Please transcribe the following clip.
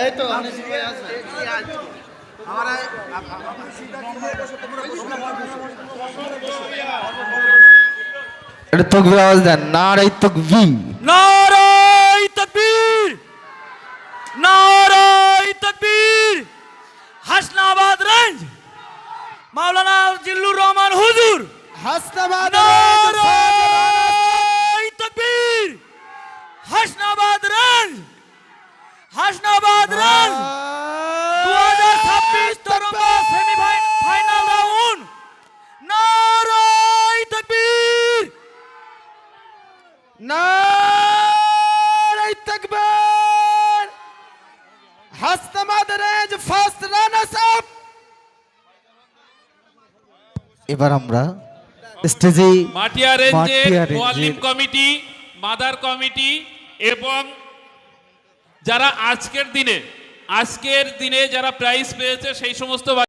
এই তো অনেক সময় আছে। এটা তকবির আওয়াজ দেন নারাই তকবি নারাই তকবীর! নারাই তকবীর! হাসনাবাদ রেঞ্জ! মাওলানা জিল্লুর রহমান হুজুর! হাসনাবাদ নারাই তকবীর হাসনাবাদ রেঞ্জ হাসনাবাদ রেঞ্জ দু হাজার ছাব্বিশ তরঙ্গা সেমিফাইনাল রাউন্ড নারাই তকবীর নারাই তকবীর Hasnabad range first runners up এবার আমরা স্টেজে মাটিয়া রেঞ্জের মাটিয়া রেঞ্জের- মোয়াল্লিম কমিটি মাদার কমিটি এবং যারা আজকের দিনে আজকের দিনে যারা প্রাইজ পেয়েছে সেই সমস্ত